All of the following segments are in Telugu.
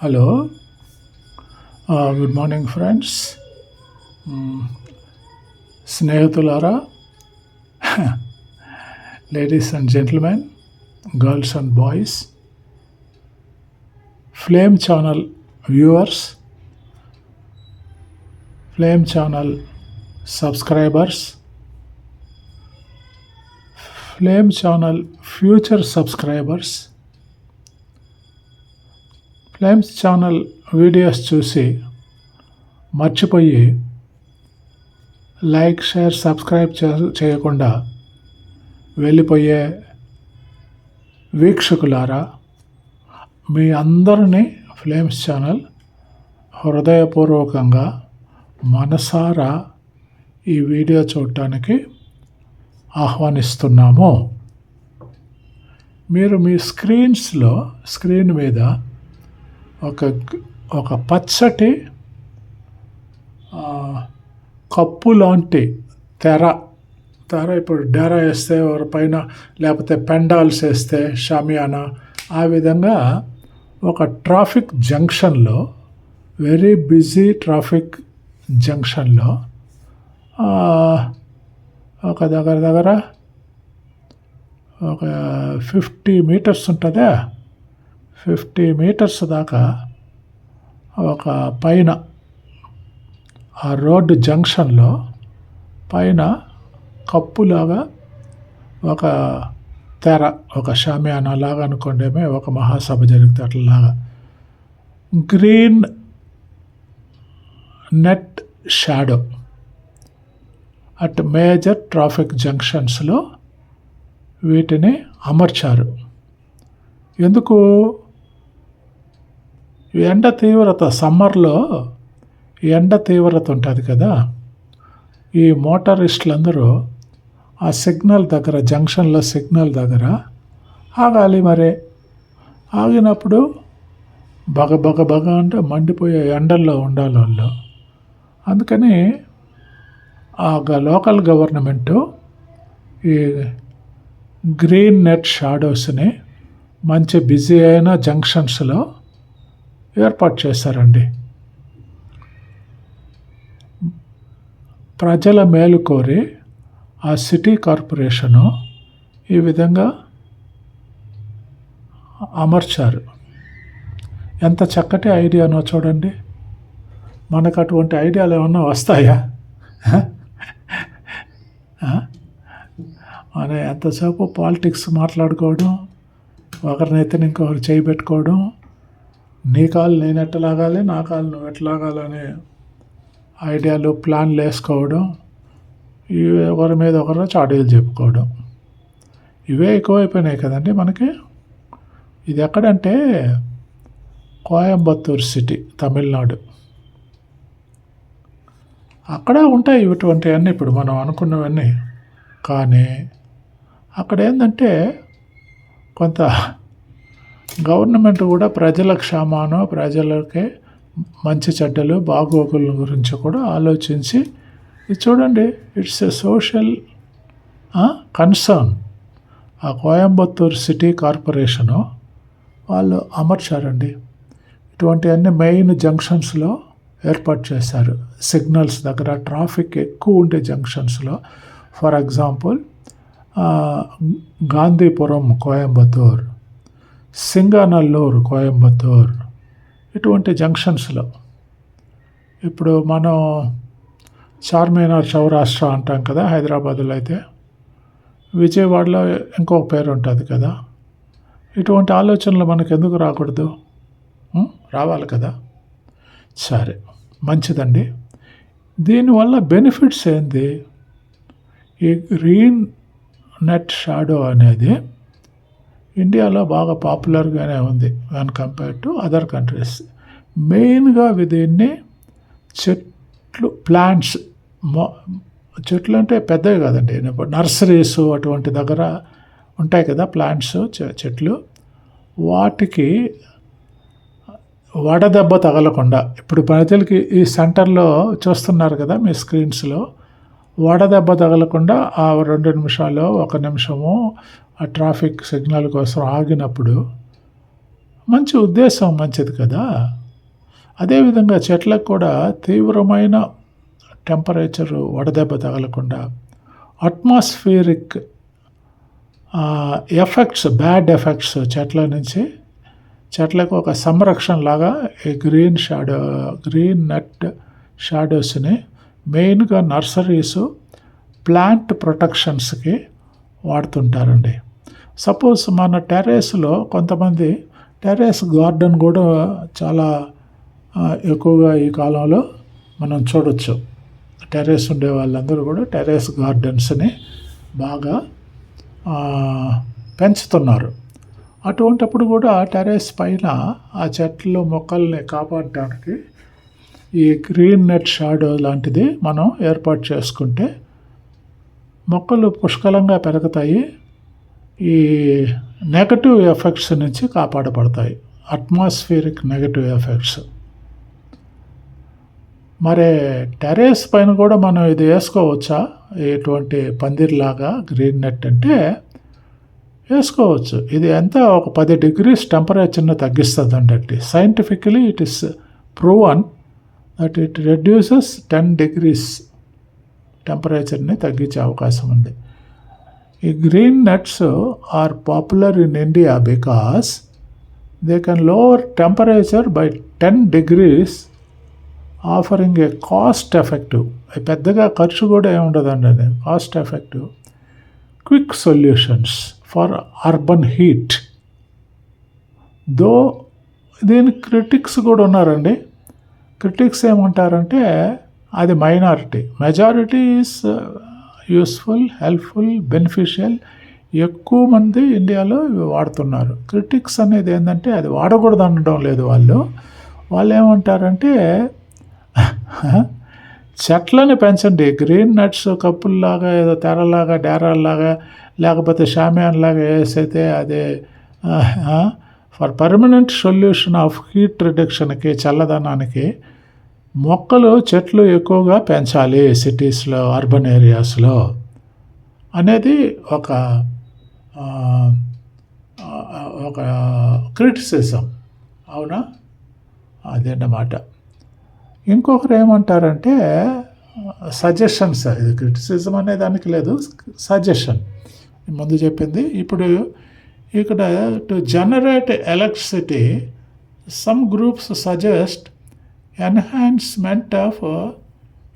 Hello, uh, good morning, friends. Mm. Snehutulara, ladies and gentlemen, girls and boys, Flame Channel viewers, Flame Channel subscribers, Flame Channel future subscribers. Flames channel videos చూసి మర్చిపోయి లైక్ షేర్ సబ్స్క్రైబ్ చేయకుండా వెళ్ళిపోయే వీక్షకులారా మీ అందరినీ ఫ్లేమ్స్ ఛానల్ హృదయపూర్వకంగా మనసారా ఈ వీడియో చూడటానికి ఆహ్వానిస్తున్నాము. మీరు మీ స్క్రీన్స్లో స్క్రీన్ మీద ఒక ఒక పచ్చటి కప్పు లాంటి తెర. తెర ఇప్పుడు డేరా వేస్తే పైన లేకపోతే పెండాల్స్ వేస్తే షామియానా. ఆ విధంగా ఒక ట్రాఫిక్ జంక్షన్లో వెరీ బిజీ ట్రాఫిక్ జంక్షన్లో ఒక దగ్గర దగ్గర ఒక ఫిఫ్టీ మీటర్స్ ఉంటుందా? ఫిఫ్టీ మీటర్స్ దాకా ఒక పైన ఆ రోడ్డు జంక్షన్లో పైన కప్పులాగా ఒక తెర ఒక షామియానా లాగా అనుకోండేమే ఒక మహాసభ జరిగితే అట్లాగా green net shadow at major traffic జంక్షన్స్లో వీటిని అమర్చారు. ఎందుకు? ఎండ తీవ్రత సమ్మర్లో ఎండ తీవ్రత ఉంటుంది కదా ఈ మోటారిస్టులందరూ ఆ సిగ్నల్ దగ్గర జంక్షన్లో సిగ్నల్ దగ్గర ఆగాలి మరే. ఆగినప్పుడు బగ బగ బగ అంటే మండిపోయే ఎండల్లో ఉండాలి వాళ్ళు అందుకని ఆ గ- లోకల్ గవర్నమెంటు ఈ గ్రీన్ నెట్ షాడోస్ని మంచి బిజీ అయిన జంక్షన్స్లో ఏర్పాటు చేశారండి. ప్రజల మేలు కోరి ఆ సిటీ కార్పొరేషను ఈ విధంగా అమర్చారు. ఎంత చక్కటి ఐడియానో చూడండి. మనకు అటువంటి ఐడియాలు ఏమన్నా వస్తాయా? మన ఎంతసేపు పాలిటిక్స్ మాట్లాడుకోవడం ఒకరినైతే ఇంకొకరు చేయబెట్టుకోవడం నీ కాలు నేను ఎట్టలాగాలి నా కాలు నువ్వు ఎట్లా లాగాలని ఐడియాలు ప్లాన్లు వేసుకోవడం ఇవి ఒకరి మీద ఒకరు చాటీలు చెప్పుకోవడం. ఇవే ఎక్కువైపోయినాయి కదండి మనకి. ఇది ఎక్కడంటే కోయంబత్తూర్ సిటీ తమిళనాడు. అక్కడ ఉంటాయి ఇటువంటివన్నీ ఇప్పుడు మనం అనుకున్నవన్నీ. కానీ అక్కడ ఏంటంటే కొంత గవర్నమెంట్ కూడా ప్రజల క్షేమాను ప్రజలకే మంచి చెడ్డలు బాగోగుల గురించి కూడా ఆలోచించి ఇది చూడండి ఇట్స్ ఎ సోషల్ కన్సర్న్ ఆ కోయంబత్తూర్ సిటీ కార్పొరేషను వాళ్ళు అమర్చారండి. ఇటువంటివన్నీ మెయిన్ జంక్షన్స్లో ఏర్పాటు చేశారు. సిగ్నల్స్ దగ్గర ట్రాఫిక్ ఎక్కువ ఉండే జంక్షన్స్లో. For example Gandhipuram Coimbatore. Singanallur Coimbatore ఇటువంటి జంక్షన్స్లో. ఇప్పుడు మనం చార్మినార్ చౌరాష్ట్ర అంటాం కదా హైదరాబాద్లో అయితే. విజయవాడలో ఇంకొక పేరు ఉంటుంది కదా. ఇటువంటి ఆలోచనలు మనకు ఎందుకు రాకూడదు రావాలి కదా. సరే మంచిదండి. దీనివల్ల బెనిఫిట్స్ ఏంది? ఈ గ్రీన్ నెట్ షాడో అనేది ఇండియాలో బాగా పాపులర్గానే ఉంది one compare to other countries. మెయిన్గా దీన్ని చెట్లు ప్లాంట్స్ చెట్లు అంటే పెద్దవి కదండి. ఇప్పుడు నర్సరీస్ అటువంటి దగ్గర ఉంటాయి కదా ప్లాంట్స్ చె- చెట్లు. వాటికి వడదెబ్బ తగలకుండా ఇప్పుడు ప్రజలకి ఈ సెంటర్లో చూస్తున్నారు కదా మీ స్క్రీన్స్లో వడదెబ్బ తగలకుండా ఆ రెండు నిమిషాలు ఒక నిమిషము ఆ ట్రాఫిక్ సిగ్నల్ కోసం ఆగినప్పుడు మంచి ఉద్దేశం మంచిది కదా. అదేవిధంగా చెట్లకు కూడా తీవ్రమైన టెంపరేచర్ వడదెబ్బ తగలకుండా అట్మాస్ఫియరిక్ ఎఫెక్ట్స్ బ్యాడ్ ఎఫెక్ట్స్ చెట్ల నుంచి చెట్లకు ఒక సంరక్షణ లాగా ఈ గ్రీన్ షాడో గ్రీన్ నట్ షాడోస్ని మెయిన్గా నర్సరీస్ ప్లాంట్ ప్రొటెక్షన్స్కి వాడుతుంటారండి. సపోజ్ మన టెర్రస్లో కొంతమంది టెర్రస్ గార్డెన్ కూడా చాలా ఎక్కువగా ఈ కాలంలో మనం చూడొచ్చు. టెర్రస్ ఉండే వాళ్ళందరూ కూడా టెర్రస్ గార్డెన్స్ని బాగా పెంచుతున్నారు. అటువంటప్పుడు కూడా టెర్రస్ పైన ఆ చెట్లు మొక్కల్ని కాపాడడానికి ఈ గ్రీన్ నెట్ షాడో లాంటిది మనం ఏర్పాటు చేసుకుంటే మొక్కలు పుష్కలంగా పెరుగుతాయి. ఈ నెగటివ్ ఎఫెక్ట్స్ నుంచి కాపాడబడతాయి. అట్మాస్ఫియరిక్ నెగటివ్ ఎఫెక్ట్స్ మరి టెరేస్ పైన కూడా మనం ఇది వేసుకోవచ్చా? ఇటువంటి పందిర్లాగా గ్రీన్ నెట్ అంటే వేసుకోవచ్చు. ఇది ఎంత? ఒక పది డిగ్రీస్ టెంపరేచర్ని తగ్గిస్తుంది అండి scientifically it is proven that it reduces ten degrees టెంపరేచర్ని తగ్గించే అవకాశం ఉంది. ఈ green nets are popular in India because they can lower temperature by ten degrees offering a cost effective. పెద్దగా ఖర్చు కూడా ఏముండదండి అది. Cost effective. Quick solutions for urban heat. Though దీని క్రిటిక్స్ కూడా ఉన్నారండి. క్రిటిక్స్ ఏమంటారంటే అది minority. Majority is useful helpful beneficial ఎక్కువ మంది ఇండియాలో వాడుతున్నారు. క్రిటిక్స్ అనేది ఏంటంటే అది వాడకూడదు అనడం లేదు వాళ్ళు. వాళ్ళు ఏమంటారంటే చెట్లని పెంచండి. గ్రీన్ నట్స్ కప్పుల్లాగా ఏదో తెరలాగా డేరాల్లాగా లేకపోతే షామియాన్లాగా వేసైతే అదే for permanent solution of heat రిడక్షన్కి చల్లదనానికి మొక్కలు చెట్లు ఎక్కువగా పెంచాలి సిటీస్లో అర్బన్ ఏరియాస్లో అనేది ఒక ఒక క్రిటిసిజం. అవునా? అదేంటమాట ఇంకొకరు ఏమంటారంటే సజెషన్స్ ఇది క్రిటిసిజం అనే దానికి లేదు సజెషన్. ముందు చెప్పింది ఇప్పుడు ఇక్కడ to generate electricity some groups suggest enhancement of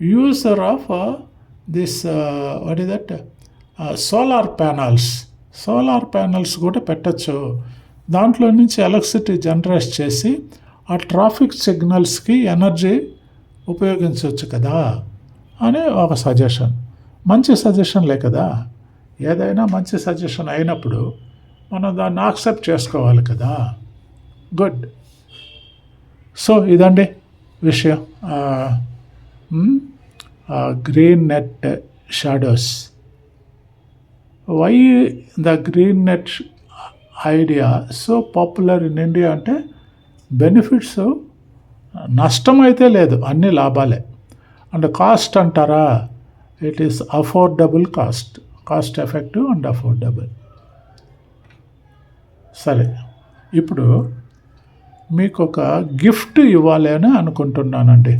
user of this what is that solar panels solar panels కూడా పెట్టచ్చు. దాంట్లో నుంచి ఎలక్ట్రిసిటీ జనరేట్ చేసి ఆ ట్రాఫిక్ సిగ్నల్స్కి ఎనర్జీ ఉపయోగించవచ్చు కదా అని ఒక సజెషన్ మంచి సజెషన్లే కదా. ఏదైనా మంచి సజెషన్ అయినప్పుడు మనం దాన్ని యాక్సెప్ట్ చేసుకోవాలి కదా. గుడ్ సో ఇదండి. విషయం. Green net shadows why the green net idea so popular in India అంటే బెనిఫిట్స్ నష్టం అయితే లేదు అన్ని లాభాలే. అండ్ కాస్ట్ అంటారా? It is affordable cost cost effective and affordable సరే ఇప్పుడు మీకు ఒక గిఫ్ట్ ఇవ్వాలి అని అనుకుంటున్నానండి.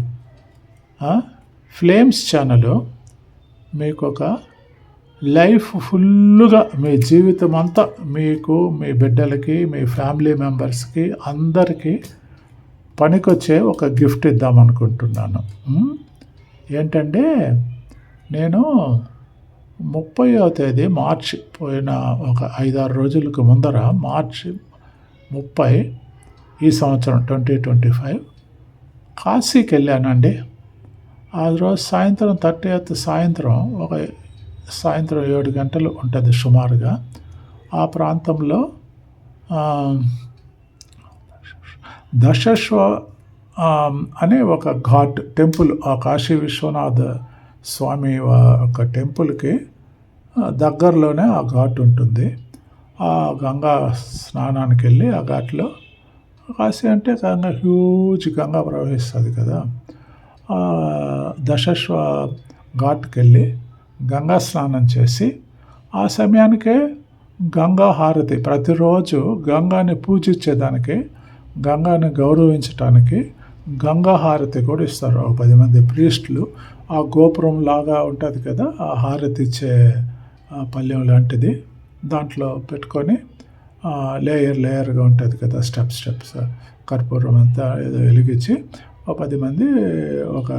ఫ్లేమ్స్ ఛానల్ మీకు ఒక లైఫ్ ఫుల్లుగా మీ జీవితం అంతా మీకు మీ బిడ్డలకి మీ ఫ్యామిలీ మెంబర్స్కి అందరికీ పనికొచ్చే ఒక గిఫ్ట్ ఇద్దాం అనుకుంటున్నాను. ఏంటంటే నేను ముప్పైవ తేదీ మార్చి పోయిన ఒక ఐదారు రోజులకు ముందర మార్చి ముప్పై ఈ సంవత్సరం ట్వంటీ ట్వంటీ ఫైవ్. కాశీకి వెళ్ళానండి ఆ రోజు సాయంత్రం థర్టీ సాయంత్రం ఒక సాయంత్రం ఏడు గంటలు ఉంటుంది సుమారుగా. ఆ ప్రాంతంలో దశశ్వ అనే ఒక ఘాట్ టెంపుల్ ఆ కాశీ విశ్వనాథ స్వామి ఒక టెంపుల్కి దగ్గరలోనే ఆ ఘాట్ ఉంటుంది. ఆ గంగా స్నానానికి వెళ్ళి ఆ ఘాట్లో కాశీ అంటే గంగా హ్యూజ్ గంగా ప్రవహిస్తుంది కదా. దశశ్వ ఘాట్కి వెళ్ళి గంగా స్నానం చేసి ఆ సమయానికే గంగా హారతి. ప్రతిరోజు గంగాని పూజించేదానికి గంగాని గౌరవించటానికి గంగా హారతి కూడా ఇస్తారు. ఒక పది మంది ప్రీస్టులు ఆ గోపురం లాగా ఉంటుంది కదా ఆ హారతి ఇచ్చే పల్లెం లాంటిది. దాంట్లో పెట్టుకొని లేయర్ లేయర్గా ఉంటుంది కదా స్టెప్ స్టెప్స్ కర్పూరం అంతా ఏదో వెలిగించి ఒక పది మంది ఒక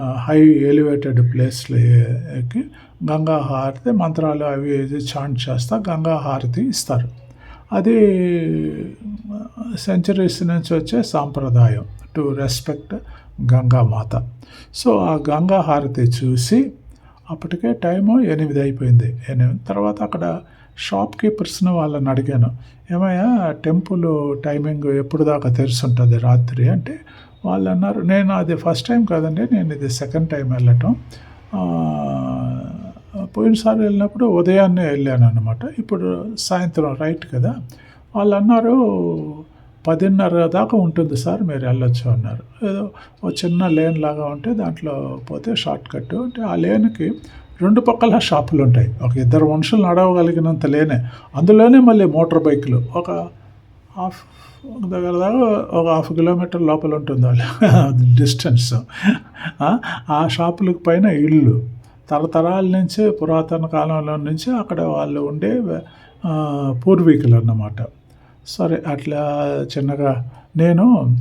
హై ఎలివేటెడ్ ప్లేస్లో ఎక్కి గంగా హారతి మంత్రాలు అవి ఇది చాంట్ చేస్తా గంగా హారతి ఇస్తారు. అది సెంచరీస్ నుంచి వచ్చే సాంప్రదాయం టు రెస్పెక్ట్ గంగామాత సో ఆ గంగా హారతి చూసి అప్పటికే టైము ఎనిమిది అయిపోయింది. ఎనిమిది తర్వాత అక్కడ షాప్ కీపర్స్ని వాళ్ళని అడిగాను. ఏమయ్యా టెంపుల్ టైమింగ్ ఎప్పుడు దాకా తెరిచి ఉంటుంది రాత్రి? అంటే వాళ్ళు అన్నారు నేను అది ఫస్ట్ టైం కాదండి నేను ఇది సెకండ్ టైం వెళ్ళటం. పోయినసారి వెళ్ళినప్పుడు ఉదయాన్నే వెళ్ళాను అనమాట ఇప్పుడు సాయంత్రం రైట్ కదా? వాళ్ళు అన్నారు పదిన్నర దాకా ఉంటుంది సార్ మీరు వెళ్ళొచ్చు అన్నారు. ఏదో ఒక చిన్న లేన్ లాగా ఉంటే దాంట్లో పోతే షార్ట్ కట్ అంటే ఆ లేన్కి రెండు పక్కల షాపులు ఉంటాయి. ఒక ఇద్దరు మనుషులు నడవగలిగినంత లేనే. అందులోనే మళ్ళీ మోటార్ బైకులు. ఒక హాఫ్ దగ్గర దాకా ఒక హాఫ్ కిలోమీటర్ లోపల ఉంటుంది వాళ్ళ. డిస్టెన్స్. ఆ షాపులకు పైన ఇల్లు. తరతరాల నుంచి పురాతన కాలంలో నుంచి అక్కడ వాళ్ళు ఉండే పూర్వీకులు అన్నమాట. సరే అట్లా చిన్నగా నేను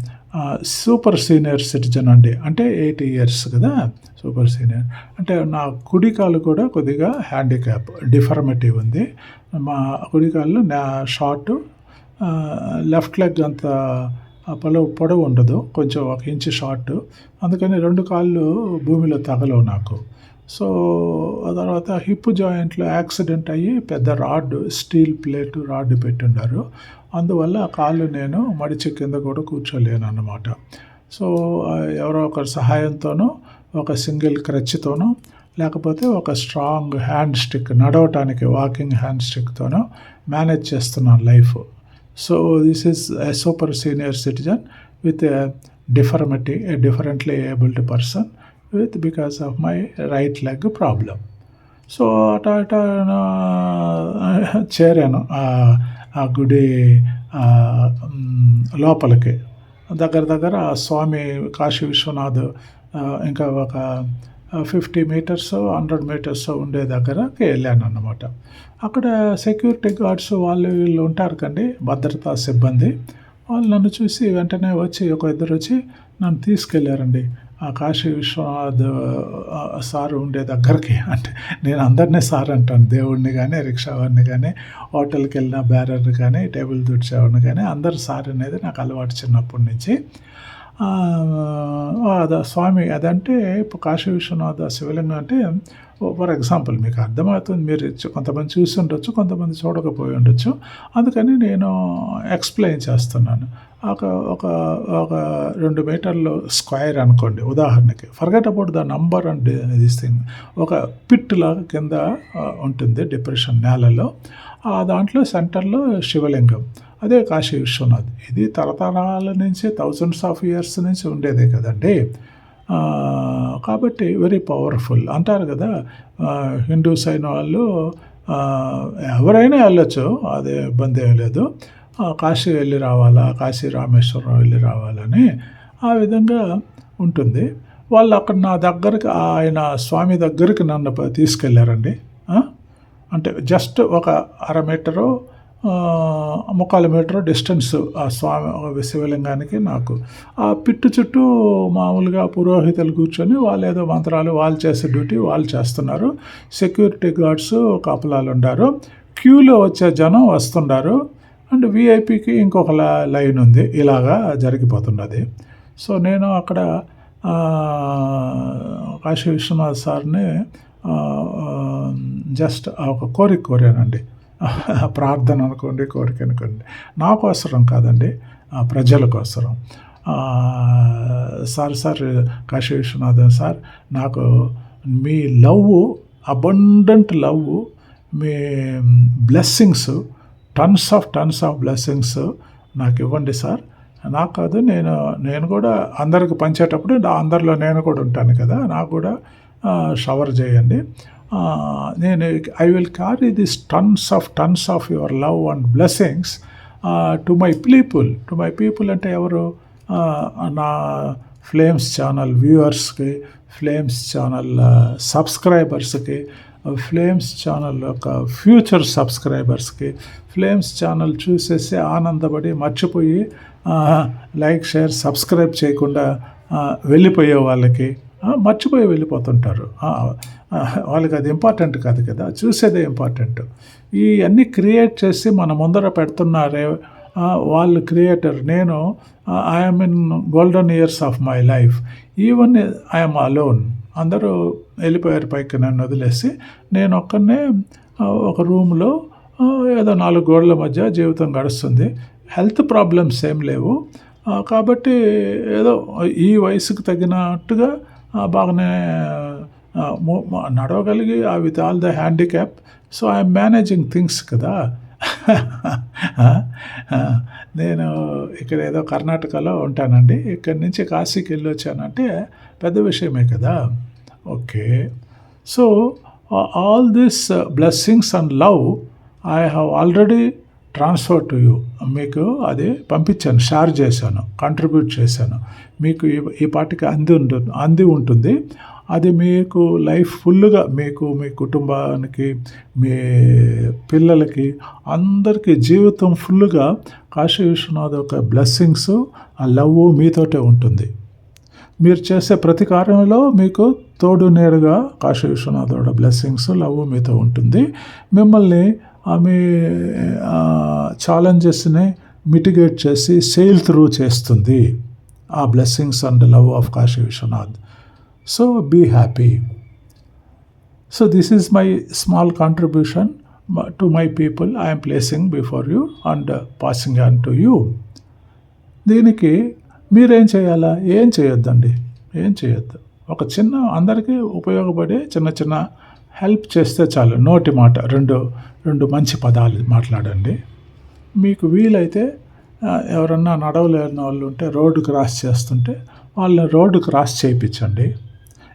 సూపర్ సీనియర్ సిటిజన్ అండి. అంటే ఎయిటీ ఇయర్స్ కదా సూపర్ సీనియర్ అంటే నా కుడి కాలు కూడా కొద్దిగా హ్యాండిక్యాప్ డిఫర్మిటీ ఉంది. మా కుడి కాళ్ళు నా షార్ట్ లెఫ్ట్ లెగ్ అంత పొడవు పొడవు ఉండదు కొంచెం ఒక ఇంచు షార్ట్ అందుకని రెండు కాళ్ళు భూమిలో తగలవు నాకు. సో తర్వాత హిప్ జాయింట్లో యాక్సిడెంట్ అయ్యి పెద్ద రాడ్ స్టీల్ ప్లేట్ రాడ్ పెట్టుండారు అందువల్ల ఆ కాళ్ళు నేను మడిచి కింద కూడా కూర్చోలేను అన్నమాట సో ఎవరో ఒకరి సహాయంతోనో ఒక సింగిల్ క్రచ్తోనో లేకపోతే ఒక స్ట్రాంగ్ హ్యాండ్ స్టిక్ నడవటానికి వాకింగ్ హ్యాండ్ స్టిక్తోనో మేనేజ్ చేస్తున్నాను life. So this is a super senior citizen with a deformity a differently abled person with because of my right leg problem. So అట అట నా- చేరాను. ఆ- గుడి లోపలికి. దగ్గర దగ్గర ఆ స్వామి కాశీ విశ్వనాథ్ ఇంకా ఒక ఫిఫ్టీ మీటర్స్ హండ్రెడ్ మీటర్స్ ఉండే దగ్గరకి వెళ్ళాను అన్నమాట అక్కడ సెక్యూరిటీ గార్డ్స్ వాళ్ళు వీళ్ళు ఉంటారు కండి భద్రతా సిబ్బంది. వాళ్ళు నన్ను చూసి వెంటనే వచ్చి ఒక ఇద్దరు వచ్చి నన్ను తీసుకెళ్ళారండి. ఆ కాశీ విశ్వనాథ్ సార్ ఉండే దగ్గరికి. అంటే నేను అందరినీ సార్ అంటాను. దేవుడిని కానీ రిక్షావాడిని కానీ హోటల్కి వెళ్ళిన బ్యారర్ని కానీ టేబుల్ తుడిచేవాడిని కానీ అందరు సార్ అనేది నాకు అలవాటు చిన్నప్పటి నుంచి. ఆ, స్వామి అదంటే ఇప్పుడు కాశీ విశ్వనాథ శివలింగం అంటే ఫర్ ఎగ్జాంపుల్ మీకు అర్థమవుతుంది. మీరు కొంతమంది చూసి ఉండొచ్చు కొంతమంది చూడకపోయి ఉండొచ్చు అందుకని నేను ఎక్స్ప్లెయిన్ చేస్తున్నాను. ఒక ఒక ఒక రెండు మీటర్లు స్క్వేర్ అనుకోండి. ఉదాహరణకి forget about the number and this thing ఒక పిట్ లాగా కింద ఉంటుంది డిప్రెషన్ నేలలో. ఆ దాంట్లో సెంటర్లో శివలింగం. అదే కాశీ విశ్వనాథ్. ఇది తరతరాల నుంచి థౌజండ్స్ ఆఫ్ ఇయర్స్ నుంచి ఉండేదే కదండి. కాబట్టి వెరీ పవర్ఫుల్ అంటారు కదా హిందూస్ అయిన వాళ్ళు ఎవరైనా వెళ్ళొచ్చు అదే ఇబ్బంది ఏం లేదు. కాశీ వెళ్ళి రావాలా కాశీ రామేశ్వరం వెళ్ళి రావాలని ఆ విధంగా ఉంటుంది. వాళ్ళు అక్కడ నా దగ్గరికి ఆయన స్వామి దగ్గరికి నన్ను తీసుకెళ్ళారండి. అంటే జస్ట్ ఒక అర మీటరు ముక్కాలు మీటర్ డిస్టెన్స్ ఆ స్వామి శివలింగానికి నాకు. ఆ పిట్టు చుట్టూ మామూలుగా పురోహితులు కూర్చొని వాళ్ళు ఏదో మంత్రాలు వాళ్ళు చేసే డ్యూటీ వాళ్ళు చేస్తున్నారు. సెక్యూరిటీ గార్డ్స్ కాపలాలు ఉన్నారు క్యూలో వచ్చే జనం వస్తుండారు. అండ్ విఐపికి ఇంకొక ల- లైన్ ఉంది. ఇలాగా జరిగిపోతున్నది. సో నేను అక్కడ కాశీ విశ్వనాథ్ సార్ని జస్ట్ ఒక కోరిక కోరానండి. ప్రార్థన అనుకోండి కోరిక అనుకోండి. నా కోసరం కాదండి. ప్రజల కోసరం sir sir Kashi Viswanathan sir నాకు మీ love abundant love me blessings tons of tons of blessings నాకు ఇవ్వండి సార్. నాకు కాదు నేను నేను కూడా అందరికి పంచేటప్పుడు నా అందరిలో నేను కూడా ఉంటాను కదా నాకు కూడా షవర్ చేయండి. నేను I will carry this tons of tons of your love and blessings to my people. To my people అంటే ఎవరు? నా ఫ్లేమ్స్ ఛానల్ వ్యూవర్స్కి ఫ్లేమ్స్ ఛానల్ సబ్స్క్రైబర్స్కి ఫ్లేమ్స్ ఛానల్ యొక్క ఫ్యూచర్ సబ్స్క్రైబర్స్కి ఫ్లేమ్స్ ఛానల్ చూసేసి ఆనందపడి మర్చిపోయి లైక్ షేర్ సబ్స్క్రైబ్ చేయకుండా వెళ్ళిపోయే వాళ్ళకి మర్చిపోయి వెళ్ళిపోతుంటారు. వాళ్ళకి అది ఇంపార్టెంట్ కాదు కదా చూసేదే ఇంపార్టెంట్ ఈ అన్నీ క్రియేట్ చేసి మన ముందర పెడుతున్నారే వాళ్ళు క్రియేటర్ నేను I'm in golden years of my life even I'm alone అందరూ వెళ్ళిపోయారు పైకి నన్ను వదిలేసి. నేను ఒక్కనే ఒక రూమ్లో ఏదో నాలుగు గోడల మధ్య జీవితం గడుస్తుంది. హెల్త్ ప్రాబ్లమ్స్ ఏం లేవు. కాబట్టి ఏదో ఈ వయసుకు తగినట్టుగా బాగానే నడవగలిగి ఆ with all the handicap so I'm managing things కదా. నేను ఇక్కడ ఏదో కర్ణాటకలో ఉంటానండి. ఇక్కడి నుంచి కాశీకి వెళ్ళి వచ్చానంటే పెద్ద విషయమే కదా. Okay. So all this blessings and love I have already transfer to you మీకు అది పంపించాను షేర్ చేశాను కంట్రిబ్యూట్ చేశాను. మీకు ఈ ఈ పాటికి అంది ఉంటుంది అంది ఉంటుంది. అది మీకు లైఫ్ ఫుల్గా మీకు మీ కుటుంబానికి మీ పిల్లలకి అందరికీ జీవితం ఫుల్గా కాశీ విశ్వనాథ్ యొక్క బ్లెస్సింగ్స్ ఆ లవ్ మీతోటే ఉంటుంది. మీరు చేసే ప్రతి కార్యంలో మీకు తోడు నేరుగా కాశీ విశ్వనాథుడు బ్లెస్సింగ్స్ లవ్ మీతో ఉంటుంది. మిమ్మల్ని ఆమె ఛాలెంజెస్ని మిటిగేట్ చేసి సేల్ త్రూ చేస్తుంది. ఆ blessings and love of Kashi Vishwanath so be happy so this is my small contribution to my people I'm placing before you and passing on to you దీనికి మీరేం చేయాలా? ఏం చేయొద్దండి? ఏం చేయొద్దు. ఒక చిన్న అందరికీ ఉపయోగపడే చిన్న చిన్న హెల్ప్ చేస్తే చాలు. నోటి మాట రెండు రెండు మంచి పదాలు మాట్లాడండి. మీకు వీలైతే ఎవరన్నా నడవలేని వాళ్ళు ఉంటే రోడ్డు క్రాస్ చేస్తుంటే వాళ్ళని రోడ్డు క్రాస్ చేయించండి.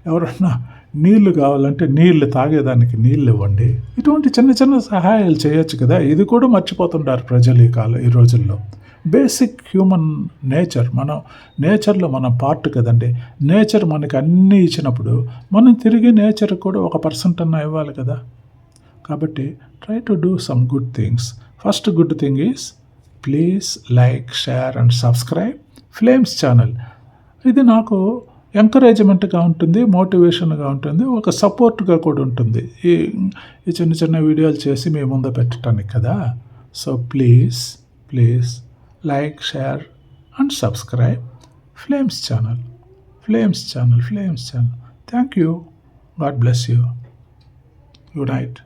ఎవరన్నా నీళ్ళు కావాలంటే నీళ్ళు తాగేదానికి నీళ్ళు ఇవ్వండి. ఇటువంటి చిన్న చిన్న సహాయాలు చేయొచ్చు కదా. ఇది కూడా మర్చిపోతుంటారు ప్రజలు ఈ కాలం ఈ రోజుల్లో. బేసిక్ హ్యూమన్ నేచర్ మనం నేచర్లో మన పార్ట్ కదండి. నేచర్ మనకి అన్నీ ఇచ్చినప్పుడు మనం తిరిగి నేచర్ కూడా ఒక పర్సెంట్ అన్న ఇవ్వాలి కదా. కాబట్టి try to do some good things. First good thing is please like share and subscribe flames channel. ఇది నాకు ఎంకరేజ్మెంట్గా ఉంటుంది మోటివేషన్గా ఉంటుంది ఒక సపోర్ట్గా కూడా ఉంటుంది. ఈ ఈ చిన్న చిన్న వీడియోలు చేసి మీ ముందు పెట్టడానికి కదా. So please please like share and subscribe flames channel flames channel flames channel thank you God bless you good night